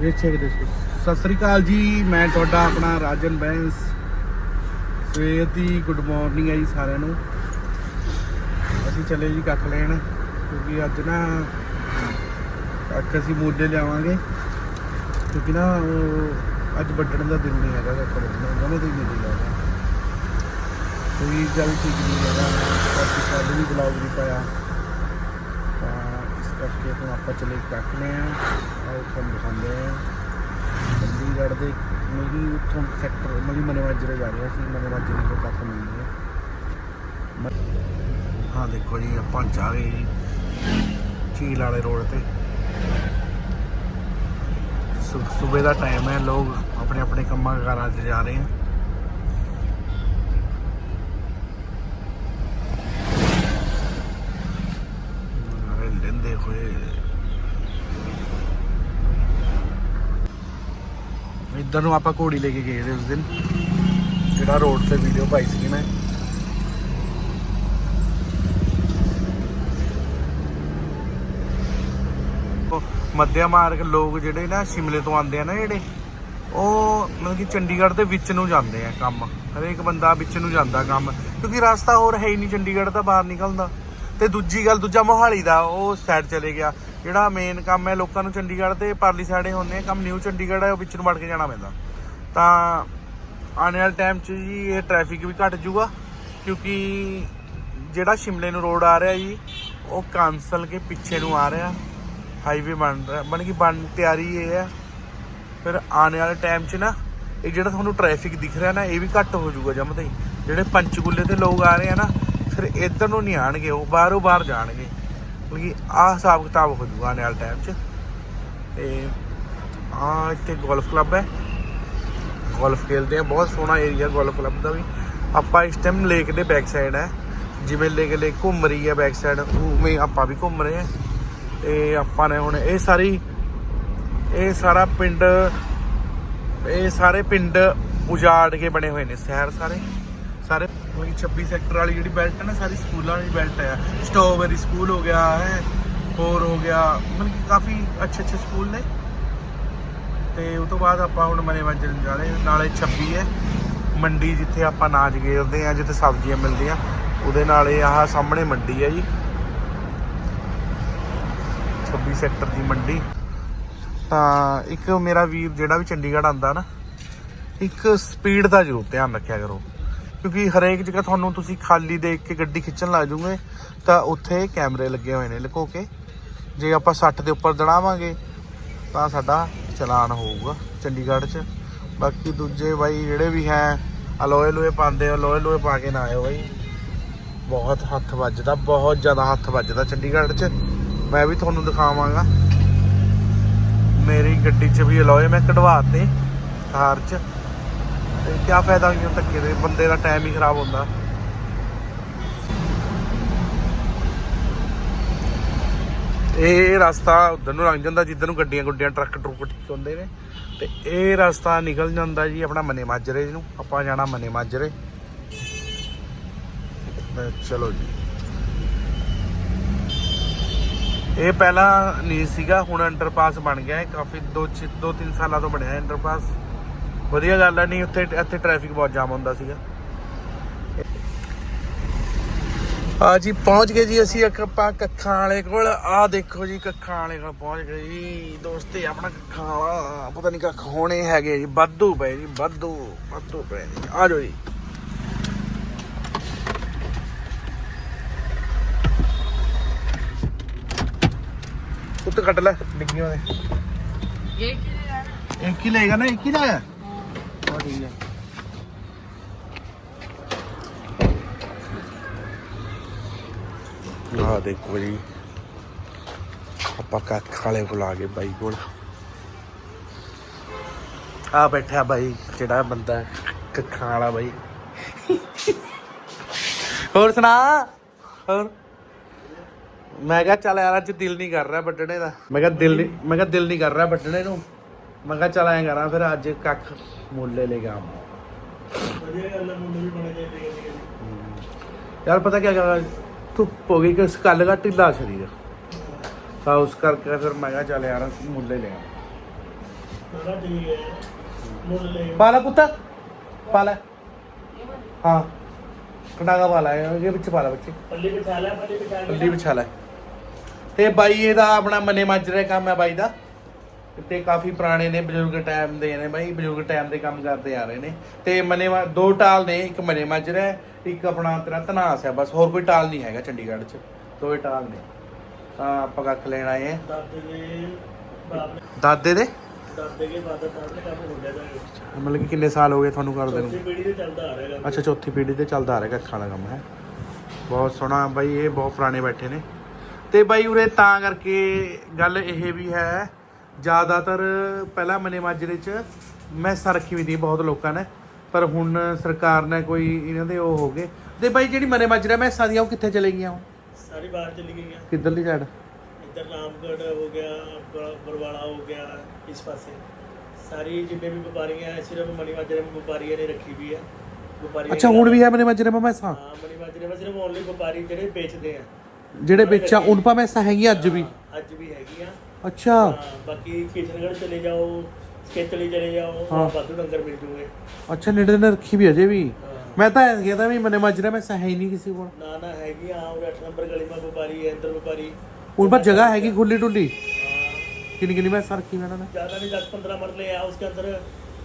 ਵੇਚੇ ਕਿਤੇ ਸਤਿ ਸ੍ਰੀ ਅਕਾਲ ਜੀ, ਮੈਂ ਤੁਹਾਡਾ ਆਪਣਾ ਰਾਜਨ ਬੈਂਸ। ਸਵੇਰ ਦੀ ਗੁੱਡ ਮਾਰਨਿੰਗ ਹੈ ਜੀ ਸਾਰਿਆਂ ਨੂੰ। ਅਸੀਂ ਚੱਲੇ ਜੀ ਕੱਖ ਲੈਣ, ਕਿਉਂਕਿ ਅੱਜ ਨਾ ਕੱਖ ਅਸੀਂ ਮੁੱਲੇ ਲਿਆਵਾਂਗੇ। ਕਿਉਂਕਿ ਨਾ ਉਹ ਅੱਜ ਵੱਢਣ ਦਾ ਦਿਨ ਨਹੀਂ ਹੈਗਾ, ਕੱਖ ਵੱਢਣ ਦਾ ਮੈਂ ਤੇ ਨਹੀਂ ਲੱਗਦਾ ਕੋਈ ਗੱਲ ਠੀਕ ਨਹੀਂ ਹੈਗਾ ਅਸੀਂ ਕੱਲ ਵੀ ਬਲੌਗ ਨਹੀਂ ਪਾਇਆ। ਕਰਕੇ ਹੁਣ ਆਪਾਂ ਚਲੇ ਕੱਖ ਲੈ ਆ ਆਓ ਤੁਹਾਨੂੰ ਦਿਖਾਉਂਦੇ ਆ ਚੰਡੀਗੜ੍ਹ ਦੇ ਮੇਰੀ ਉੱਥੋਂ ਸੈਕਟਰ ਮਲੀ ਮਨੇ ਮਾਜਰੇ ਜਾ ਰਿਹਾ ਸੀ। ਮਨੇ ਮਾਜਰੇ ਤੋਂ ਕੱਖ ਮਿਲਦੀ ਹੈ। ਹਾਂ ਦੇਖੋ ਜੀ, ਆਪਾਂ ਜਾ ਰਹੇ ਜੀ ਝੀਲ ਵਾਲੇ ਰੋਡ ਤੇ। ਸਵੇਰ ਦਾ ਟਾਈਮ ਹੈ, ਲੋਕ ਆਪਣੇ ਆਪਣੇ ਕੰਮਾਂ ਕਾਰਾਂ 'ਚ ਜਾ ਰਹੇ ਹਨ ਅਰੇ ਹੋਏ। ਇੱਧਰ ਨੂੰ ਆਪਾਂ ਘੋੜੀ ਲੈ ਕੇ ਗਏ ਸੀ ਉਸ ਦਿਨ। ਜਿਹੜਾ ਰੋਡ ਤੇ ਵੀਡੀਓ ਪਾਈ ਸੀ ਮੈਂ। ਮੱਧਿਆ ਮਾਰਗ ਲੋਕ ਜਿਹੜੇ ਨਾ ਸ਼ਿਮਲੇ ਤੋਂ ਆਉਂਦੇ ਆ ਨਾ ਜਿਹੜੇ, ਉਹ ਮਤਲਬ ਕਿ ਚੰਡੀਗੜ੍ਹ ਦੇ ਵਿੱਚ ਨੂੰ ਜਾਂਦੇ ਆ ਕੰਮ। ਹਰੇਕ ਬੰਦਾ ਵਿੱਚ ਨੂੰ ਜਾਂਦਾ ਕੰਮ। ਕਿਉਂਕਿ ਰਸਤਾ ਹੋਰ ਹੈ ਹੀ ਨਹੀਂ ਚੰਡੀਗੜ੍ਹ ਦਾ ਬਾਹਰ ਨਿਕਲਦਾ ਤੇ ਦੂਜੀ ਗੱਲ, ਦੂਜਾ ਮੋਹਾਲੀ ਦਾ, ਉਹ ਸਾਈਡ ਚਲੇ ਗਿਆ। ਜਿਹੜਾ ਮੇਨ ਕੰਮ ਹੈ ਲੋਕਾਂ ਨੂੰ ਚੰਡੀਗੜ੍ਹ ਤੇ ਪਰਲੀ ਸਾਈਡੇ ਹੁੰਦੇ ਆ, ਕੰਮ ਨਿਊ ਚੰਡੀਗੜ੍ਹ ਹੈ, ਉਹ ਵਿੱਚ ਨੂੰ ਵੜ ਕੇ ਜਾਣਾ ਪੈਂਦਾ। ਤਾਂ ਆਉਣ ਵਾਲੇ ਟਾਈਮ 'ਚ ਜੀ ਇਹ ਟ੍ਰੈਫਿਕ ਵੀ ਘਟ ਜਾਊਗਾ, ਕਿਉਂਕਿ ਜਿਹੜਾ ਸ਼ਿਮਲੇ ਨੂੰ ਰੋਡ ਆ ਰਿਹਾ ਜੀ, ਉਹ ਕਾਂਸਲ ਕੇ ਪਿੱਛੇ ਨੂੰ ਆ ਰਿਹਾ। ਹਾਈਵੇ ਬਣ ਰਿਹਾ ਬਣ ਕਿ ਬਣ ਤਿਆਰੀ ਇਹ ਹੈ। ਫਿਰ ਆਉਣ ਵਾਲੇ ਟਾਈਮ 'ਚ ਨਾ, ਇਹ ਜਿਹੜਾ ਤੁਹਾਨੂੰ ਟ੍ਰੈਫਿਕ ਦਿਖ ਰਿਹਾ ਨਾ, ਇਹ ਵੀ ਘੱਟ ਹੋ ਜਾਊਗਾ ਜਮਦੇ ਜਿਹੜੇ ਪੰਚਕੂਲੇ ਤੇ ਲੋਕ ਆ ਰਹੇ ਆ ਨਾ ਫਿਰ ਇੱਧਰ ਨੂੰ ਨਹੀਂ ਆਣਗੇ ਉਹ ਬਾਹਰੋਂ ਬਾਹਰ ਜਾਣਗੇ। ਕਿਉਂਕਿ ਆਹ ਹਿਸਾਬ ਕਿਤਾਬ ਹੋ ਜਾਊਗਾ ਆਉਣ ਵਾਲੇ ਟਾਈਮ 'ਚ। ਤੇ ਆ ਇੱਥੇ ਗੋਲਫ ਕਲੱਬ ਹੈ। ਗੋਲਫ ਖੇਲਦੇ ਆ, ਬਹੁਤ ਸੋਹਣਾ ਏਰੀਆ ਗੋਲਫ ਕਲੱਬ ਦਾ ਵੀ। ਆਪਾਂ ਇਸ ਟਾਈਮ ਲੇਕ ਦੇ ਬੈਕ ਸਾਈਡ ਹੈ। ਜਿਵੇਂ ਲੇਕ ਲੇਕ ਘੁੰਮ ਰਹੀ ਹੈ ਬੈਕ ਸਾਈਡ ਉਵੇਂ ਆਪਾਂ ਵੀ ਘੁੰਮ ਰਹੇ ਹਾਂ। ਤੇ ਆਪਾਂ ਨੇ ਹੁਣ ਇਹ ਸਾਰੀ, ਇਹ ਸਾਰਾ ਪਿੰਡ, ਇਹ ਸਾਰੇ ਪਿੰਡ ਉਜਾੜ ਕੇ ਬਣੇ ਹੋਏ ਨੇ, ਸ਼ਹਿਰ ਸਾਰੇ। ਸਾਰੇ ਕੋਈ 26 ਸੈਕਟਰ ਵਾਲੀ ਜਿਹੜੀ ਬੈਲਟ ਹੈ ਨਾ, ਸਾਰੀ ਸਕੂਲਾਂ ਵਾਲੀ ਬੈਲਟ ਹੈ। ਸਟ੍ਰਾਬੇਰੀ ਸਕੂਲ ਹੋ ਗਿਆ, ਹੈ, ਹੋਰ ਹੋ ਗਿਆ, ਮਤਲਬ ਕਿ ਕਾਫੀ ਅੱਛੇ ਅੱਛੇ ਸਕੂਲ ਨੇ। ਤੇ ਉਸ ਤੋਂ ਬਾਅਦ ਆਪਾਂ ਹੁਣ ਮਨੇ ਵੰਜਨ ਜਾ ਰਹੇ ਨਾਲੇ 26 ਹੈ, ਮੰਡੀ ਜਿੱਥੇ ਆਪਾਂ ਨਾਚ ਗੇਰਦੇ ਆ ਜਿੱਥੇ ਸਬਜ਼ੀਆਂ ਮਿਲਦੀਆਂ, ਉਹਦੇ ਨਾਲ ਇਹ ਆਹ ਸਾਹਮਣੇ ਮੰਡੀ ਹੈ ਜੀ। 26 ਸੈਕਟਰ ਦੀ ਮੰਡੀ। ਤਾਂ ਇੱਕ ਮੇਰਾ ਵੀਰ ਜਿਹੜਾ ਵੀ ਚੰਡੀਗੜ੍ਹ ਆਂਦਾ ਨਾ, ਇੱਕ ਸਪੀਡ ਦਾ ਜ਼ਰੂਰ ਧਿਆਨ ਰੱਖਿਆ ਕਰੋ। ਕਿਉਂਕਿ ਹਰੇਕ ਜਗ੍ਹਾ ਤੁਹਾਨੂੰ ਤੁਸੀਂ ਖਾਲੀ ਦੇਖ ਕੇ ਗੱਡੀ ਖਿੱਚਣ ਲੱਗ ਜੂਗੇ, ਤਾਂ ਉੱਥੇ ਕੈਮਰੇ ਲੱਗੇ ਹੋਏ ਨੇ ਲੁਕੋ ਕੇ। ਜੇ ਆਪਾਂ 60 ਦੇ ਉੱਪਰ ਦੜਾਵਾਂਗੇ, ਤਾਂ ਸਾਡਾ ਚਲਾਨ ਹੋਊਗਾ ਚੰਡੀਗੜ੍ਹ 'ਚ। ਬਾਕੀ ਦੂਜੇ ਬਾਈ ਜਿਹੜੇ ਵੀ ਹੈ ਅਲੋਏ ਲੋਏ ਪਾਉਂਦੇ ਹੋ ਲੋਏ ਲੋਏ ਪਾ ਕੇ ਨਾ ਆਇਓ ਬਾਈ। ਬਹੁਤ ਹੱਥ ਵੱਜਦਾ, ਬਹੁਤ ਜ਼ਿਆਦਾ ਹੱਥ ਵੱਜਦਾ ਚੰਡੀਗੜ੍ਹ 'ਚ। ਮੈਂ ਵੀ ਤੁਹਾਨੂੰ ਦਿਖਾਵਾਂਗਾ। ਮੇਰੀ ਗੱਡੀ 'ਚ ਵੀ ਅਲੋਏ ਮੈਂ ਕਢਵਾਤੇ ਕਾਰ 'ਚ। ਤੇ ਕੀ ਫਾਇਦਾ ਕਿਉਂ ਧੱਕੇ ਦੇ? ਬੰਦੇ ਦਾ ਟਾਈਮ ਹੀ ਖਰਾਬ ਹੁੰਦਾ। ਇਹ ਰਸਤਾ ਉਧਰ ਨੂੰ ਲੰਘ ਜਾਂਦਾ, ਜਿੱਧਰ ਨੂੰ ਗੱਡੀਆਂ ਗੁੱਡੀਆਂ, ਟਰੱਕ ਟਰੁੱਕ ਠੀਕ ਹੁੰਦੇ ਨੇ। ਤੇ ਇਹ ਰਸਤਾ ਨਿਕਲ ਜਾਂਦਾ ਜੀ ਆਪਣਾ ਮਨੇ ਮਾਜਰੇ ਨੂੰ। ਆਪਾਂ ਜਾਣਾ ਮਨੇ ਮਾਜਰੇ। ਚਲੋ ਜੀ। ਇਹ ਪਹਿਲਾਂ ਨਹੀਂ ਸੀਗਾ, ਹੁਣ ਅੰਡਰਪਾਸ ਬਣ ਗਿਆ। ਹੈ ਕਾਫੀ 2 ਦੋ 3 ਸਾਲਾਂ ਤੋਂ ਬਣਿਆ ਹੈ ਅੰਡਰਪਾਸ। ਵਧੀਆ ਗੱਲ ਹੈ ਨਹੀਂ ਉੱਥੇ ਇੱਥੇ ਟ੍ਰੈਫਿਕ ਬਹੁਤ ਜਾਮ ਹੁੰਦਾ ਸੀਗਾ। ਆ ਜੀ ਪਹੁੰਚ ਗਏ ਜੀ ਅਸੀਂ ਆਪਾਂ ਕੱਖਾਂ ਵਾਲੇ ਕੋਲ। ਆ ਦੇਖੋ ਜੀ ਕੱਖਾਂ ਵਾਲੇ ਕੋਲ ਪਹੁੰਚ ਗਏ ਜੀ। ਦੋਸਤੇ ਆਪਣਾ ਕੱਖਾਂ ਵਾਲਾ ਪਤਾ ਨਹੀਂ ਕੱਖ ਹੋਣੇ ਹੈਗੇ ਜੀ। ਵਾਧੂ ਪਏ ਜੀ ਵਾਧੂ ਵਾਧੂ ਪਏ ਜੀ। ਆ ਜਾਓ ਜੀ। ਉੱਤੇ ਕੱਟ ਲੈ ਡਿੱਗੀਆਂ ਦੇ ਇਹ ਕੀ ਲਏਗਾ ਨਾ ਇੱਕ ਹੀ ਲਾਇਆ? ਹਾਂ ਠੀਕ ਆ ਦੇਖੋ ਜੀ। ਆਪਾਂ ਕੱਖ ਵਾਲੇ ਕੋਲ ਆ ਗਏ ਬਾਈ ਕੋਲ। ਆ ਬੈਠਾ ਬਾਈ, ਜਿਹੜਾ ਬੰਦਾ ਕੱਖਾਂ ਵਾਲਾ ਬਾਈ। ਹੋਰ ਸੁਣਾ? ਹੋਰ? ਮੈਂ ਕਿਹਾ ਚੱਲ ਯਾਰ ਅੱਜ ਦਿਲ ਨਹੀਂ ਕਰ ਰਿਹਾ ਵੱਢਣੇ ਦਾ। ਮੈਂ ਕਿਹਾ ਦਿਲ ਨਹੀਂ, ਮੈਂ ਕਿਹਾ ਦਿਲ ਨਹੀਂ ਕਰ ਰਿਹਾ ਵੱਢਣੇ ਨੂੰ। ਮੈਂ ਕਿਹਾ ਚੱਲ ਐਂ ਕਰਾਂ ਫਿਰ ਅੱਜ ਕੱਖ ਮੁੱਲੇ ਲੈ ਕੇ ਆਵਾਂ। ਯਾਰ ਪਤਾ ਕੀ ਗੱਲ ਧੁੱਪ ਹੋ ਗਈ ਕਿ ਕੱਲ ਦਾ ਢਿੱਲਾ ਸਰੀਰ। ਤਾਂ ਉਸ ਕਰਕੇ ਫਿਰ ਮੈਂ ਕਿਹਾ ਚੱਲ ਯਾਰ ਮੁੱਲੇ ਲੈ ਆਵਾਂ। ਥੋੜਾ ਠੀਕ ਹੈ ਮੁੱਲ ਲੈ ਪਾਲਾ ਪੁੱਤ ਪਾਲਾ ਹਾਂ ਕਟਾਗਾ ਪਾਲਾ ਇਹ ਵਿੱਚ ਪਾਲਾ ਬੱਚੇ। ਪੱਲੀ ਬਿਠਾ ਲੈ ਪੱਲੀ ਬਿਠਾ ਕੇ ਪੱਲੀ ਵਿਛਾ ਲੈ। ਤੇ ਬਾਈ ਇਹਦਾ ਆਪਣਾ ਮਨੇ ਮਾਜਰੇ ਕੰਮ ਹੈ ਬਾਈ ਦਾ। ਤੇ ਕਾਫੀ ਪੁਰਾਣੇ ਨੇ ਬਜ਼ੁਰਗ ਟਾਈਮ ਦੇ ਨੇ ਬਾਈ ਬਜ਼ੁਰਗ ਟਾਈਮ ਦੇ ਕੰਮ ਕਰਦੇ ਆ ਰਹੇ ਨੇ। ਤੇ ਮਨੇ ਦੋ ਟਾਲ ਨੇ ਇੱਕ ਮਨੇ ਮਾਜਰਾ ਹੈ ਇੱਕ ਆਪਣਾ ਤੇਰਾ ਤਨਾਸ ਹੈ ਬਸ ਹੋਰ ਕੋਈ ਟਾਲ ਨਹੀਂ ਹੈਗਾ ਚੰਡੀਗੜ੍ਹ 'ਚ ਦੋ ਹੀ ਟਾਲ ਨੇ। ਤਾਂ ਆਪਾਂ ਕੱਖ ਲੈਣ ਆਏ ਆ ਦਾਦੇ ਦੇ ਦਾਦੇ ਬਾਦ ਕੰਮ ਹੋ ਗਿਆ ਮਤਲਬ ਕਿ ਕਿੰਨੇ ਸਾਲ ਹੋ ਗਏ ਤੁਹਾਨੂੰ ਕਰਦੇ ਚੌਥੀ ਨੂੰ ਪੀੜ੍ਹੀ ਤੇ ਚੱਲਦਾ ਆ ਰਿਹਾ ਅੱਛਾ ਚੌਥੀ ਪੀੜ੍ਹੀ ਤੇ ਚੱਲਦਾ ਆ ਰਿਹਾ ਕੱਖਾਂ ਦਾ ਕੰਮ ਹੈ? ਬਹੁਤ ਸੋਹਣਾ ਬਾਈ ਇਹ ਬਹੁਤ ਪੁਰਾਣੇ ਬੈਠੇ ਨੇ। ਤੇ ਬਾਈ ਉਰੇ ਤਾਂ ਕਰਕੇ ਗੱਲ ਇਹ ਵੀ ਹੈ ਜ਼ਿਆਦਾਤਰ ਪਹਿਲਾਂ ਮਨੇ ਮਾਜਰੇ 'ਚ ਮੈਸਾਂ ਰੱਖੀ ਵੀ ਦੀ ਬਹੁਤ ਲੋਕਾਂ ਨੇ ਪਰ ਹੁਣ ਸਰਕਾਰ ਨੇ ਕੋਈ ਇਹਨਾਂ ਦੇ ਉਹ ਹੋ ਗਏ। ਤੇ ਬਾਈ ਜਿਹੜੀ ਮਨੇ ਮਾਜਰਾ ਮੈਸਾਂ ਦੀਆਂ ਉਹ ਕਿੱਥੇ ਚਲੇ ਗਈਆਂ? ਸਾਰੀ ਬਾਹਰ ਚਲੀ ਗਈਆਂ। ਕਿੱਧਰਲੀ ਸਾਈਡ ਇੱਧਰ ਰਾਮਗੜ੍ਹ ਹੋ ਗਿਆ ਬ- ਬਰਵਾਲਾ ਹੋ ਗਿਆ ਇਸ ਪਾਸੇ। ਸਾਰੀ ਜਿੰਨੇ ਵੀ ਵਪਾਰੀਆਂ ਹੈ ਸਿਰਫ ਮਣੀ ਮਾਜਰੇ ਵਿੱਚ ਵਪਾਰੀਆਂ ਨੇ ਰੱਖੀ ਵੀ ਹੈ ਵਪਾਰੀ ਅੱਛਾ ਹੁਣ ਵੀ ਹੈ ਮਨੇ ਮਾਜਰੇ ਮਾ ਮੈਸਾਂ ਹਾਂ ਮਣੀ ਮਾਜਰੇ ਵਿੱਚ ਸਿਰਫ ਓਨਲੀ ਵਪਾਰੀ ਜਿਹੜੇ ਵੇਚਦੇ ਆ। ਜਿਹੜੇ ਵੇਚਾਂ ਉਨ ਪਾ ਮੈਸਾਂ ਹੈਗੀਆਂ ਅੱਜ ਵੀ ਹਾਂ, ਅੱਜ ਵੀ ਹੈਗੀਆਂ ਅੱਛਾ ਹਾਂ, ਬਾਕੀ ਕਿਸ਼ਨਗੜ੍ਹ ਚਲੇ ਜਾਓ ਸਕੇਤਲੀ ਚਲੇ ਜਾਓ ਹਾਂ। ਹਾਂ ਵਾਧੂ ਡੰਗਰ ਮਿਲ ਜੂਗੇ ਅੱਛਾ ਨੇੜੇ ਨੇ ਰੱਖੀ ਵੀ ਅਜੇ ਵੀ ਹਾਂ। ਮੈਂ ਤਾਂ ਐਂ ਕਹਿੰਦਾ ਵੀ ਮਨੇ ਮਾਜਰਾ ਮੈਸਾਂ ਹੈ ਹੀ ਨਹੀਂ ਕਿਸੇ ਕੋਲ ਨਾ ਨਾ ਹੈਗੀਆਂ ਔਰ 8 ਨੰਬਰ ਗਲੀ ਮਾ ਵਪਾਰੀ ਹੈ ਅੰਦਰ ਵਪਾਰੀ उन पर जगह हैगी खुली डुली ਹਾਂ, किन किन में सर की मैंने ज्यादा नहीं दस पंद्रह मरले है उसके अंदर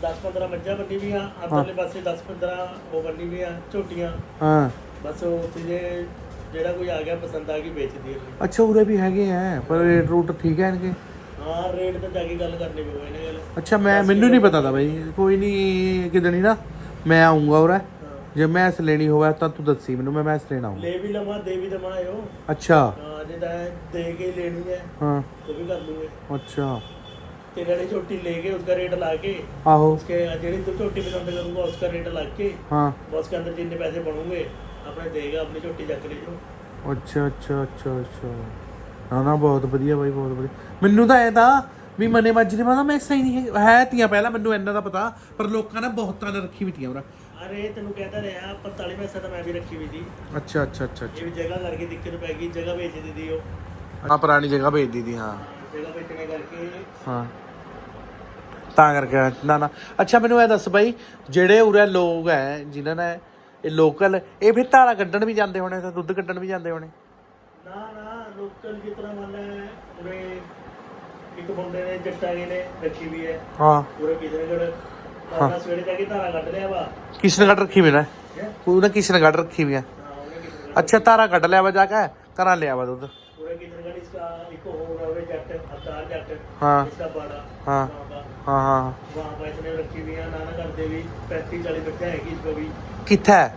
दस पंद्रह मज्जा बनी हुई हैं अंदरले पासे दस पंद्रह वो बनी हुई हैं झोटियां हाँ बस वो चीजें ਜਿਹੜਾ ਕੋਈ ਆ ਗਿਆ ਪਸੰਦ ਆ ਗਈ ਵੇਚ ਦੀ ਅੱਛਾ ਉਰੇ ਵੀ ਹੈਗੇ ਆ ਪਰ ਰੇਟ ਰੂਟ ਠੀਕ ਹੈ ਇਨਕੇ? ਹਾਂ ਰੇਟ ਤੇ ਜਾ ਕੇ ਗੱਲ ਕਰਨੀ ਪਊ ਇਹਨਾਂ ਗੱਲ ਅੱਛਾ ਮੈਂ ਮੈਨੂੰ ਨਹੀਂ ਪਤਾ ਤਾਂ ਬਾਈ ਕੋਈ ਨਹੀਂ ਕਿਦਣੀ ਨਾ ਮੈਂ ਆਉਂਗਾ ਉਰੇ। ਜੇ ਮੈਸ ਲੈਣੀ ਹੋਵੇ ਤਾਂ ਤੂੰ ਦੱਸੀ ਮੈਨੂੰ ਮੈਂ ਮੈਸ ਲੈਣਾ ਆਉਂਗਾ ਲੈ ਵੀ ਲਵਾਂ ਦੇ ਵੀ ਦਵਾਂ ਆਇਓ ਅੱਛਾ। ਹਾਂ ਜੇ ਤਾਂ ਦੇ ਕੇ ਲੈਣੀ ਹੈ ਹਾਂ। ਤੇ ਵੀ ਕਰ ਲੂਗੇ। ਅੱਛਾ। ਤੇ ਜਿਹੜੀ ਛੋਟੀ ਲੈ ਕੇ ਉਸਦਾ ਰੇਟ ਲਾ ਕੇ ਆਹੋ। ਉਸਕੇ ਜਿਹੜੀ ਤੂੰ ਛੋਟੀ ਪਸੰਦ ਕਰੂਗਾ ਉਸਦਾ ਰੇਟ ਲਾ ਕੇ ਹਾਂ। ਬਸ ਕੇ ਅੰਦਰ ਜਿੰਨੇ ਪੈਸੇ ਬਣੂਗੇ ਆਪਣੇ ਦੇਗਾ ਆਪਣੀ ਝੋਟੀ ਚੱਕ ਲਈ ਜੋ ਅੱਛਾ ਅੱਛਾ ਅੱਛਾ ਅੱਛਾ। ਨਾ ਨਾ ਬਹੁਤ ਵਧੀਆ ਬਾਈ ਬਹੁਤ ਵਧੀਆ। ਮੈਨੂੰ ਤਾਂ ਐ ਤਾਂ ਵੀ ਮਨੇ ਮੱਜ ਨੇ ਮਾਦਾ ਮੈਂ ਸਹੀ ਨਹੀਂ ਹੈ ਤੀਆਂ ਪਹਿਲਾਂ ਮੈਨੂੰ ਇੰਨਾ ਦਾ ਪਤਾ ਪਰ ਲੋਕਾਂ ਨੇ ਬਹੁਤਾਂ ਨੇ ਰੱਖੀ ਵੀ ਤੀਆਂ ਉਹਰਾ ਅਰੇ ਤੈਨੂੰ ਕਹਿੰਦਾ ਰਿਹਾ 45 ਪੈਸੇ ਤਾਂ ਮੈਂ ਵੀ ਰੱਖੀ ਵੀ ਦੀ ਅੱਛਾ ਅੱਛਾ ਅੱਛਾ। ਇਹ ਵੀ ਜਗ੍ਹਾ ਕਰਕੇ ਦਿੱਕਤ ਪੈ ਗਈ ਜਗ੍ਹਾ ਵੇਚ ਦਿੱਤੀ ਉਹ। ਹਾਂ ਪੁਰਾਣੀ ਜਗ੍ਹਾ ਵੇਚ ਦਿੱਤੀ ਹਾਂ। ਜਗ੍ਹਾ ਵੇਚਣੇ ਕਰਕੇ। ਹਾਂ। ਤਾਂ ਕਰਕੇ ਨਾ ਨਾ। ਅੱਛਾ ਮੈਨੂੰ ਇਹ ਦੱਸ ਬਾਈ ਜਿਹੜੇ ਉਰੇ ਲੋਕ ਐ ਜਿਨ੍ਹਾਂ ਨੇ ਇਹ ਲੋਕਲ ਇਹ ਫਿਰ ਧਾਰਾ ਕੱਢਣ ਵੀ ਜਾਂਦੇ ਹੋਣੇ ਤੇ ਦੁੱਧ ਕੱਢਣ ਵੀ ਜਾਂਦੇ ਹੋਣੇ। ਨਾ ਨਾ ਲੋਕਲ ਜਿਤਨਾ ਮੰਨ ਲੈ ਉਰੇ ਇੱਕ ਬੰਦੇ ਨੇ ਜੱਟਾ ਜੀ ਨੇ ਰੱਖੀ ਵੀ ਹੈ। ਹਾਂ। ਉਰੇ ਕਿਸ਼ਨਗੜ ਆਪਣਾ ਸਵੇਰੇ ਜਾ ਕੇ ਧਾਰਾ ਕੱਢ ਲਿਆ ਵਾ। ਕਿਸ਼ਨਗੜ ਰੱਖੀ ਵੀ ਨਾ। ਉਹਨੇ ਕਿਸ਼ਨਗੜ ਰੱਖੀ ਵੀ ਆ। ਅੱਛਾ ਧਾਰਾ ਕੱਢ ਲਿਆ ਵਾ ਜਾ ਕੇ ਘਰਾਂ ਲਿਆ ਵਾ ਦੁੱਧ। ਉਰੇ ਕਿਸ਼ਨਗੜ ਇਸ ਦਾ ਇੱਕ ਹੋਰ ਆਵੇ ਜੱਟ ਹਤਾਰ ਜੱਟ ਹਾਂ। ਇਸ ਦਾ ਹਾਂ। ਹਾਂ ਹਾਂ। ਵਾਹ ਬਾਈ ਨੇ ਰੱਖੀ ਵੀ ਆ ਨਾ ਨਾ ਕਰਦੇ ਵੀ 35 40 ਬੱਚੇ ਹੈਗੀ ਇਸ ਕੋ ਵੀ। ਕਿੱਥੇ? ਹੈ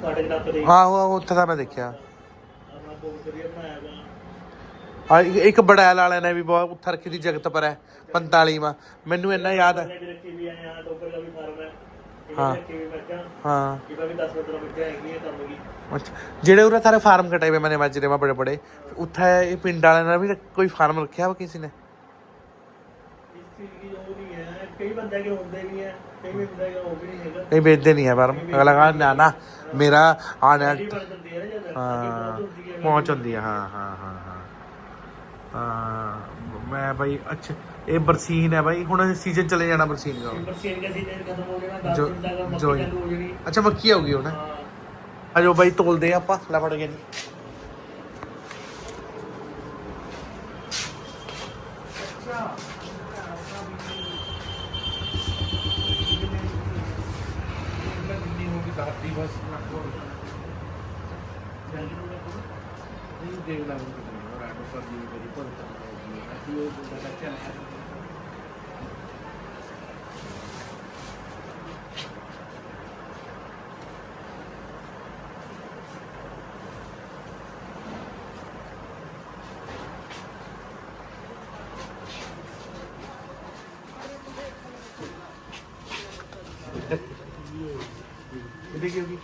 ਤੁਹਾਡੇ ਆਹੋ ਆਹੋ ਉੱਥੇ ਦਾ ਮੈਂ ਦੇਖਿਆ। ਆਪਣਾ ਇੱਕ- ਬੜੈਲ ਵਾਲਿਆਂ ਨੇ ਵੀ ਬਹੁਤ ਉੱਥੇ ਰੱਖੀ ਦੀ ਜਗਤ ਪਰ ਹੈ 45ਵਾਂ ਮੈਨੂੰ ਇੰਨਾ ਯਾਦ ਹੈ। ਹਾਂ। ਹਾਂ। ਜਿਹੜੇ ਉਰੇ ਸਾਰੇ ਫਾਰਮ ਕਟਾਏ ਹੋਏ ਮੈਨੇ ਮਾਜਰੇ ਮਾ ਬੜੇ ਬੜੇ ਉੱਥੇ ਇਹ ਪਿੰਡ ਵਾਲਿਆਂ ਨੇ ਵੀ ਕੋਈ ਫਾਰਮ ਰੱਖਿਆ ਵਾ ਕਿਸੇ ਨੇ? ਕਈ ਬੰਦੇ ਕੇ ਹੁੰਦੇ ਵੀ ਹੈ। ਨਹੀਂ ਵੇਚਦੇ ਨਹੀਂ ਹੈ ਪਰ ਅਗਲਾ ਕਹਿੰਦਾ ਨਾ ਨਾ ਮੇਰਾ ਆਣ ਹਾਂ ਪਹੁੰਚ ਹੁੰਦੀ ਹੈ ਹਾਂ ਹਾਂ ਹਾਂ। ਹਾਂ ਮੈਂ ਭਾਈ ਅੱਛਾ ਇਹ ਬਰਸੀਨ ਹੈ ਭਾਈ ਹੁਣ ਸੀਜ਼ਨ ਚਲੇ ਜਾਣਾ ਬਰਸੀਨ ਦਾ। ਬਰਸੀਨ ਦਾ ਸੀਜ਼ਨ ਖਤਮ ਹੋ। ਗਿਆ ਨਾ 10 ਅੱਛਾ ਮੱਕੀ ਆਉਗੀ ਹੁਣ। ਆਜੋ ਭਾਈ ਤੋਲਦੇ ਆਪਾਂ ਲੈ ਫੜ ਕੇ। ਜੀ ਇਹਦੇ ਕੀ ਹੋਗੀ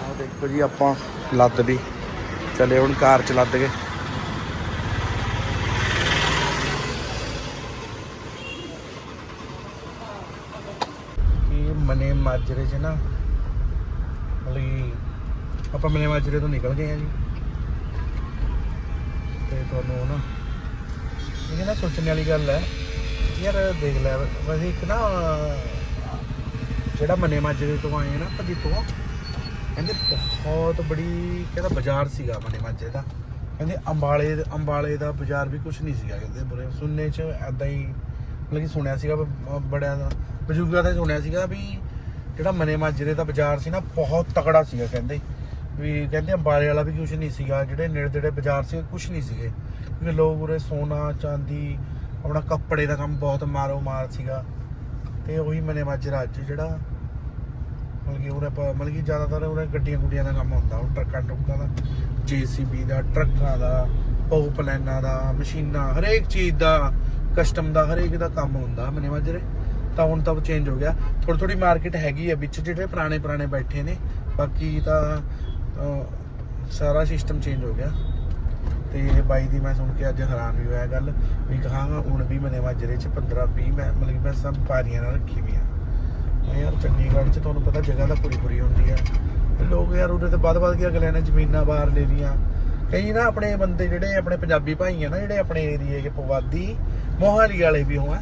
ਆਹ ਦੇਖੋ ਜੀ, ਆਪਾਂ ਲੱਦ ਲਈ। ਚਲੇ ਹੁਣ ਕਾਰ ਚ ਲੱਦ ਗਏ ਇਹ ਮਨੇ ਮਾਜਰੇ ਚ ਨਾ, ਮਤਲਬ ਆਪਾਂ ਮਨੇ ਮਾਜਰੇ ਤੋਂ ਨਿਕਲ ਗਏ ਆ ਜੀ। ਤੇ ਤੁਹਾਨੂੰ ਨਾ, ਇਹ ਨਾ ਸੋਚਣ ਵਾਲੀ ਗੱਲ ਹੈ ਯਾਰ ਦੇਖ ਲੈ, ਵੈਸੇ ਇੱਕ ਨਾ, ਜਿਹੜਾ ਮਨੇ ਮਾਜਰੇ ਤੋਂ ਆਏ ਨਾ ਭਜੀ ਤੋਂ, ਕਹਿੰਦੇ ਬਹੁਤ ਬੜੀ, ਕਹਿੰਦਾ ਬਾਜ਼ਾਰ ਸੀਗਾ ਮਨੇ ਮਾਜਰੇ ਦਾ। ਕਹਿੰਦੇ ਅੰਬਾਲੇ ਅੰਬਾਲੇ ਦਾ ਬਾਜ਼ਾਰ ਵੀ ਕੁਝ ਨਹੀਂ ਸੀਗਾ ਕਹਿੰਦੇ ਬੁਰੇ। ਸੁਣਨੇ ਚ ਐਦਾਂ ਹੀ, ਮਤਲਬ ਕਿ ਸੁਣਿਆ ਸੀਗਾ, ਬ- ਬੜਿਆਂ ਦਾ, ਬਜ਼ੁਰਗਾਂ ਦਾ ਸੁਣਿਆ ਸੀਗਾ ਵੀ ਜਿਹੜਾ ਮਨੇ ਮਾਜਰੇ ਦਾ ਬਾਜ਼ਾਰ ਸੀ ਨਾ, ਬਹੁਤ ਤਕੜਾ ਸੀਗਾ ਕਹਿੰਦੇ। ਵੀ ਕਹਿੰਦੇ ਅੰਬਾਲੇ ਵਾਲਾ ਵੀ ਕੁਝ ਨਹੀਂ ਸੀਗਾ, ਜਿਹੜੇ ਨੇੜੇ ਤੇੜੇ ਬਾਜ਼ਾਰ ਸੀ ਕੁਝ ਨਹੀਂ ਸੀਗੇ। ਕਿਉਂਕਿ ਲੋਕ ਉਰੇ ਸੋਨਾ, ਚਾਂਦੀ ਆਪਣਾ ਕੱਪੜੇ ਦਾ ਕੰਮ ਬਹੁਤ ਮਾਰੋ ਮਾਰ ਸੀਗਾ। ਤੇ ਉਹੀ ਮਨੇ ਮਾਜਰਾ ਅੱਜ ਜਿਹੜਾ ਮਤਲਬ ਕਿ ਉਰੇ ਪ- ਮਤਲਬ ਕਿ ਜ਼ਿਆਦਾਤਰ ਉਰੇ ਗੱਡੀਆਂ ਗੁੱਡੀਆਂ ਦਾ ਕੰਮ ਹੁੰਦਾ, ਉਹ ਟਰੱਕਾਂ ਟਰੁੱਕਾਂ ਦਾ ਜੀਸੀਬੀ ਦਾ, ਟਰੱਕਾਂ ਦਾ ਪੌਪ ਪਲੈਨਾਂ ਦਾ, ਮਸ਼ੀਨਾਂ, ਹਰੇਕ ਚੀਜ਼ ਦਾ ਕਸਟਮ ਦਾ, ਹਰੇਕ ਦਾ ਕੰਮ ਹੁੰਦਾ ਮਨੇ ਮਾਜਰੇ ਤਾਂ ਹੁਣ ਤਾਂ ਉਹ ਚੇਂਜ ਹੋ ਗਿਆ। ਥੋੜੀ ਥੋੜੀ ਮਾਰਕੀਟ ਹੈਗੀ ਆ ਵਿੱਚ, ਜਿਹੜੇ ਪੁਰਾਣੇ ਪੁਰਾਣੇ ਬੈਠੇ ਨੇ, ਬਾਕੀ ਤਾਂ ਸਾਰਾ ਸਿਸਟਮ ਚੇਂਜ ਹੋ ਗਿਆ। ਤੇ ਬਾਈ ਦੀ ਮੈਂ ਸੁਣ ਕੇ ਅੱਜ ਹੈਰਾਨ ਵੀ ਹੋਇਆ ਗੱਲ ਵੀ ਕਹਾਂਗਾ, ਹੁਣ ਵੀ ਮਨੇ ਮਾਜਰੇ ਚ 15 20 ਮੈਂ ਮਤਲਬ ਕਿ ਮੈਂ ਸਭ ਪਾਰੀਆਂ ਨਾਲ ਰੱਖੀ ਵੀ ਆ ਮੈਂ ਯਾਰ ਚੰਡੀਗੜ੍ਹ ਚ ਤੁਹਾਨੂੰ ਪਤਾ ਜਗ੍ਹਾ ਤਾਂ ਪੂਰੀ ਪੂਰੀ ਹੁੰਦੀ ਆ। ਲੋਕ ਯਾਰ ਉਹਦੇ ਤੇ ਵੱਧ ਵੱਧ ਕੇ ਅਗਲਿਆਂ ਨੇ ਜ਼ਮੀਨਾਂ ਬਾਹਰ ਲੈ ਲੀਆਂ ਕਈ ਨਾ ਆਪਣੇ ਬੰਦੇ ਜਿਹੜੇ ਆਪਣੇ ਪੰਜਾਬੀ ਭਾਈ ਆ ਨਾ, ਜਿਹੜੇ ਆਪਣੇ ਏਰੀਏ ਕੇ ਪਵਾਦੀ ਮੋਹਾਲੀ ਵਾਲੇ ਵੀ ਹੋਆ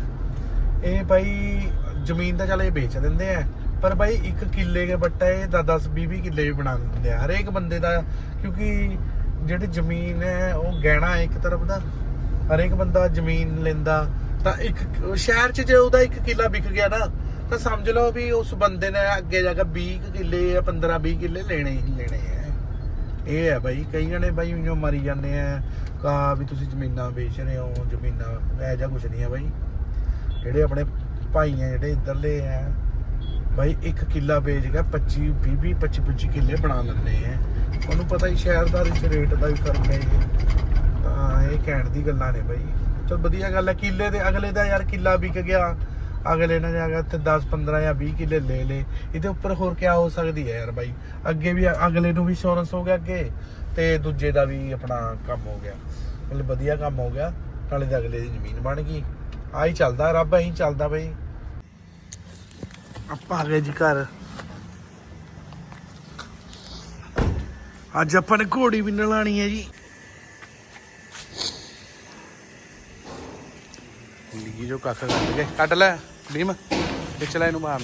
ਇਹ ਭਾਈ ਜ਼ਮੀਨ ਤਾਂ ਚੱਲ ਇਹ ਵੇਚ ਦਿੰਦੇ ਆ, ਪਰ ਭਾਈ ਇੱਕ ਕਿੱਲੇ ਕੇ ਬੱਟਾ ਇਹ 10 10 20 20 ਕਿੱਲੇ ਵੀ ਬਣਾ ਦਿੰਦੇ ਆ। ਹਰੇਕ ਬੰਦੇ ਦਾ, ਕਿਉਂਕਿ ਜਿਹੜੀ ਜ਼ਮੀਨ ਹੈ, ਉਹ ਗਹਿਣਾ ਹੈ ਇੱਕ ਤਰਫ ਦਾ, ਹਰੇਕ ਬੰਦਾ ਜ਼ਮੀਨ ਲੈਂਦਾ, ਤਾਂ ਇੱਕ ਸ਼ਹਿਰ 'ਚ ਜੇ ਉਹਦਾ ਇੱਕ ਕਿੱਲਾ ਵਿਕ ਗਿਆ ਨਾ, ਤਾਂ ਸਮਝ ਲਓ ਵੀ ਉਸ ਬੰਦੇ ਨੇ ਅੱਗੇ ਜਾ ਕੇ 20 ਕੁ ਕਿੱਲੇ ਜਾਂ 15 20 ਕਿੱਲੇ ਲੈਣੇ ਹੀ ਲੈਣੇ ਆ। ਇਹ ਹੈ ਬਾਈ, ਕਈ ਜਣੇ ਬਾਈ ਉਈਓ ਮਰੀ ਜਾਂਦੇ ਆ, ਕਾ ਵੀ ਤੁਸੀਂ ਜ਼ਮੀਨਾਂ ਵੇਚ ਰਹੇ ਹੋ, ਜ਼ਮੀਨਾਂ ਐ ਜਾਂ ਕੁਛ ਨਹੀਂ ਹੈ ਬਾਈ। ਜਿਹੜੇ ਆਪਣੇ ਭਾਈ ਆ, ਜਿਹੜੇ ਇੱਧਰਲੇ ਆ, ਬਾਈ ਇੱਕ ਕਿੱਲਾ ਵੇਚ ਕੇ 25 20 20 25 25 ਕਿੱਲੇ ਬਣਾ ਲੈਂਦੇ ਆ। ਉਹਨੂੰ ਪਤਾ ਹੀ ਸ਼ਹਿਰ ਦਾ ਵਿੱਚ ਰੇਟ ਦਾ ਵੀ ਫ਼ਰਕ ਹੈ ਜੀ। ਤਾਂ ਇਹ ਕਹਿਣ ਦੀ ਗੱਲਾਂ ਨੇ ਬਾਈ। ਚਲ ਵਧੀਆ ਗੱਲ ਹੈ, ਕਿੱਲੇ ਦੇ ਅਗਲੇ ਦਾ ਯਾਰ ਕਿੱਲਾ ਵਿਕ ਗਿਆ। ਅਗਲੇ ਨੇ ਜਾ ਕੇ ਤੇ 10 15 ਜਾਂ 20 ਕਿੱਲੇ ਲੈ ਲੇ ਇਹਦੇ ਉੱਪਰ ਹੋਰ ਕੀ ਹੋ ਸਕਦੀ ਹੈ ਯਾਰ ਬਾਈ? ਅੱਗੇ ਵੀ ਅਗਲੇ ਨੂੰ ਵੀ ਇੰਸ਼ੋਰੈਂਸ ਹੋ ਗਿਆ ਅੱਗੇ, ਤੇ ਦੂਜੇ ਦਾ ਵੀ ਆਪਣਾ ਕੰਮ ਹੋ ਗਿਆ। ਮਤਲਬ ਵਧੀਆ ਕੰਮ ਹੋ ਗਿਆ, ਨਾਲੇ ਤਾਂ ਅਗਲੇ ਦੀ ਜ਼ਮੀਨ ਬਣ ਗਈ। ਆਹੀ ਚੱਲਦਾ, ਰੱਬ ਐਂ ਚੱਲਦਾ ਬਈ। ਆਪਾਂ ਆ ਗਏ ਜੀ ਘਰ। ਅੱਜ ਆਪਾਂ ਨੇ ਘੋੜੀ ਵੀ ਨਲਾਣੀ ਹੈ ਜੀ। ਲੀ ਜੋ ਕੱਖ ਕੱਢ ਕੇ ਕੱਢ ਲੈ ਭੀਮ ਖਿੱਚ ਲੈ ਇਹਨੂੰ ਮਾਰ।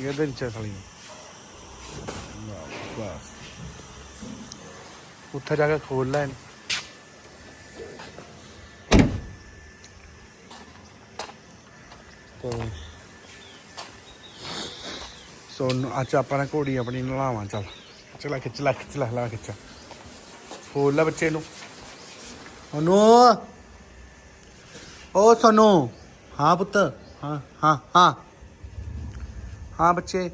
ਇਹ ਦੇ ਨੀਚੇ ਸਾਲੀ। ਬਸ ਉੱਥੇ ਜਾ ਕੇ ਖੋਲ ਲੈ ਇਹਨੂੰ। ਤੇ ਸੋ ਅੱਜ ਆਪਾਂ ਨੇ ਘੋੜੀ ਆਪਣੀ ਨਲਾਵਾਂ, ਚੱਲ। ਚਲਾ ਖਿੱਚ ਲੈ ਖਿੱਚ ਲੈ, ਲਾ ਖਿੱਚ। ਖੋਲ ਲੈ ਬੱਚੇ ਨੂੰ। ਉਹਨੂੰ ਓ ਸੋਨੂ। ਹਾਂ ਪੁੱਤ। ਹਾਂ ਹਾਂ ਹਾਂ। ਹਾਂ ਬੱਚੇ।